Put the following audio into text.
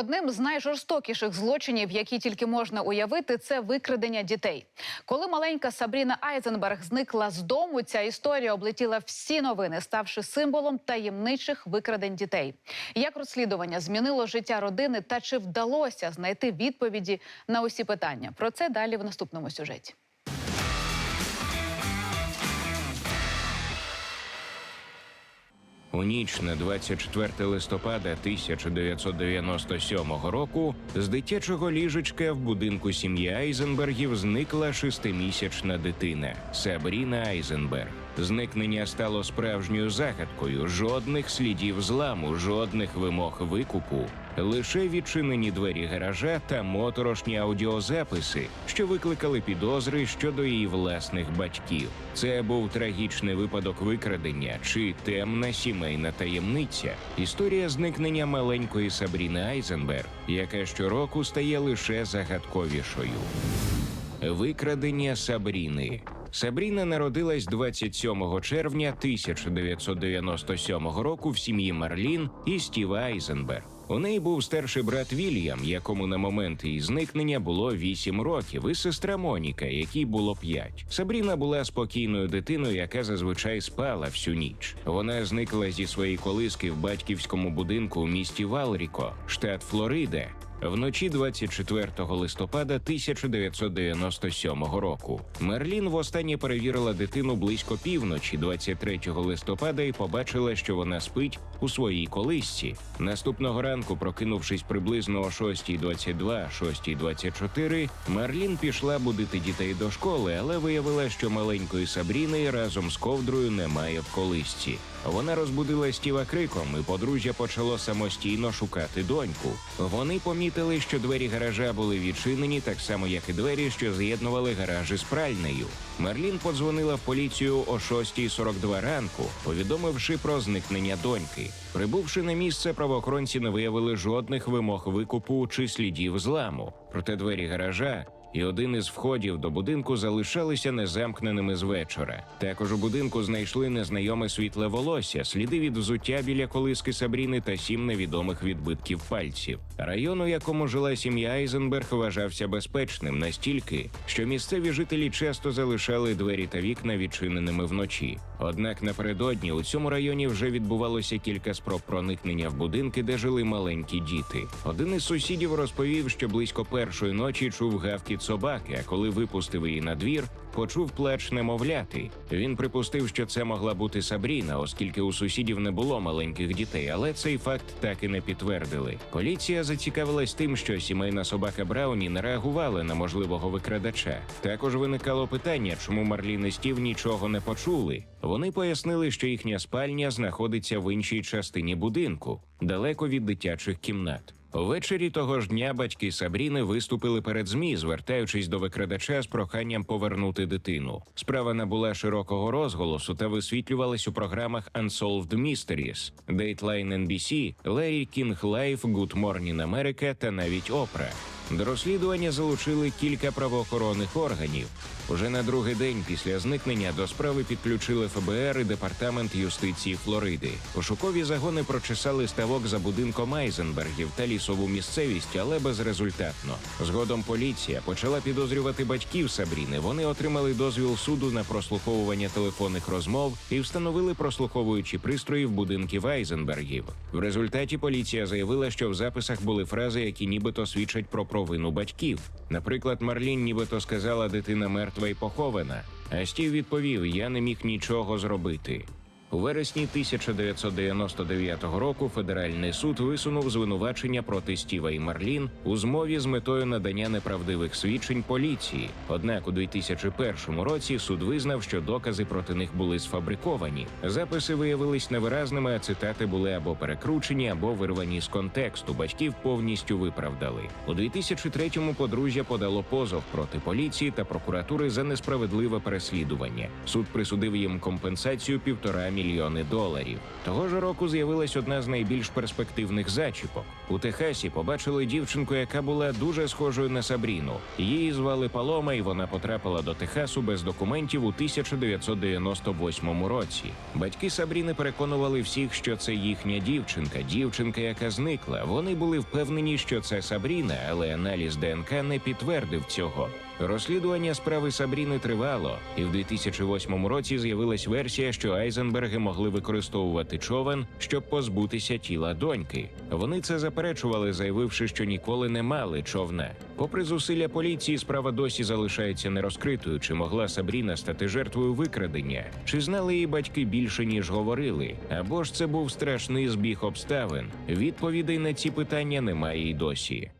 Одним з найжорстокіших злочинів, які тільки можна уявити, це викрадення дітей. Коли маленька Сабріна Айзенберг зникла з дому, ця історія облетіла всі новини, ставши символом таємничих викрадень дітей. Як розслідування змінило життя родини та чи вдалося знайти відповіді на усі питання? Про це далі в наступному сюжеті. У ніч на 24 листопада 1997 року з дитячого ліжечка в будинку сім'ї Айзенбергів зникла шестимісячна дитина Сабріна Айзенберг. Зникнення стало справжньою загадкою. Жодних слідів зламу, жодних вимог викупу. Лише відчинені двері гаража та моторошні аудіозаписи, що викликали підозри щодо її власних батьків. Це був трагічний випадок викрадення чи темна сімейна таємниця. Історія зникнення маленької Сабріни Айзенберг, яка щороку стає лише загадковішою. Викрадення Сабріни. Сабріна народилась 27 червня 1997 року в сім'ї Марлін і Стіва Айзенберг. У неї був старший брат Вільям, якому на момент її зникнення було 8 років, і сестра Моніка, якій було 5. Сабріна була спокійною дитиною, яка зазвичай спала всю ніч. Вона зникла зі своєї колиски в батьківському будинку у місті Валріко, штат Флорида. Вночі 24 листопада 1997 року Мерлін востаннє перевірила дитину близько півночі, 23 листопада, і побачила, що вона спить у своїй колисці. Наступного ранку, прокинувшись приблизно о 6.22, 6.24, Мерлін пішла будити дітей до школи, але виявила, що маленької Сабріни разом з ковдрою немає в колисці. Вона розбудила Стіва криком, і подружжя почало самостійно шукати доньку. Вони помітили, що двері гаража були відчинені, так само як і двері, що з'єднували гаражі з пральнею. Мерлін подзвонила в поліцію о 6.42 ранку, повідомивши про зникнення доньки. Прибувши на місце, правоохоронці не виявили жодних вимог викупу чи слідів зламу. Проте двері гаража і один із входів до будинку залишалися незамкненими з вечора. Також у будинку знайшли незнайоме світле волосся, сліди від взуття біля колиски Сабріни та сім невідомих відбитків пальців. Район, у якому жила сім'я Айзенберг, вважався безпечним настільки, що місцеві жителі часто залишали двері та вікна відчиненими вночі. Однак напередодні у цьому районі вже відбувалося кілька спроб проникнення в будинки, де жили маленькі діти. Один із сусідів розповів, що близько першої ночі чув гавкіт собаки, а коли випустив її на двір, почув плач немовляти. Він припустив, що це могла бути Сабріна, оскільки у сусідів не було маленьких дітей, але цей факт так і не підтвердили. Поліція зацікавилась тим, що сімейна собака Брауні не реагувала на можливого викрадача. Також виникало питання, чому Марлін і Стів нічого не почули. Вони пояснили, що їхня спальня знаходиться в іншій частині будинку, далеко від дитячих кімнат. Ввечері того ж дня батьки Сабріни виступили перед змі, звертаючись до викрадача з проханням повернути дитину. Справа набула широкого розголосу та висвітлювалась у програмах Unsolved Mysteries, Dateline NBC, Larry King Live, Good Morning America та навіть Опра. До розслідування залучили кілька правоохоронних органів. Уже на другий день після зникнення до справи підключили ФБР і департамент юстиції Флориди. Пошукові загони прочесали ставок за будинком Айзенбергів та лісову місцевість, але безрезультатно. Згодом поліція почала підозрювати батьків Сабріни. Вони отримали дозвіл суду на прослуховування телефонних розмов і встановили прослуховуючі пристрої в будинків Айзенбергів. В результаті поліція заявила, що в записах були фрази, які нібито свідчать про провину батьків. Наприклад, Марлін нібито сказала, дитина мертва і похована. А Стів відповів: Я не міг нічого зробити. У вересні 1999 року федеральний суд висунув звинувачення проти Стіва і Марлін у змові з метою надання неправдивих свідчень поліції. Однак у 2001 році суд визнав, що докази проти них були сфабриковані. Записи виявились невиразними, а цитати були або перекручені, або вирвані з контексту. Батьків повністю виправдали. У 2003-му подружжя подало позов проти поліції та прокуратури за несправедливе переслідування. Суд присудив їм компенсацію півтора мільйона мільйони доларів. Того ж року з'явилась одна з найбільш перспективних зачіпок. У Техасі побачили дівчинку, яка була дуже схожою на Сабріну. Її звали Палома, і вона потрапила до Техасу без документів у 1998 році. Батьки Сабріни переконували всіх, що це їхня дівчинка, дівчинка, яка зникла. Вони були впевнені, що це Сабріна, але аналіз ДНК не підтвердив цього. Розслідування справи Сабріни тривало, і в 2008 році з'явилась версія, що Айзенберги могли використовувати човен, щоб позбутися тіла доньки. Вони це заперечували, заявивши, що ніколи не мали човна. Попри зусилля поліції, справа досі залишається нерозкритою. Чи могла Сабріна стати жертвою викрадення? Чи знали її батьки більше ніж говорили? Або ж це був страшний збіг обставин? Відповідей на ці питання немає й досі.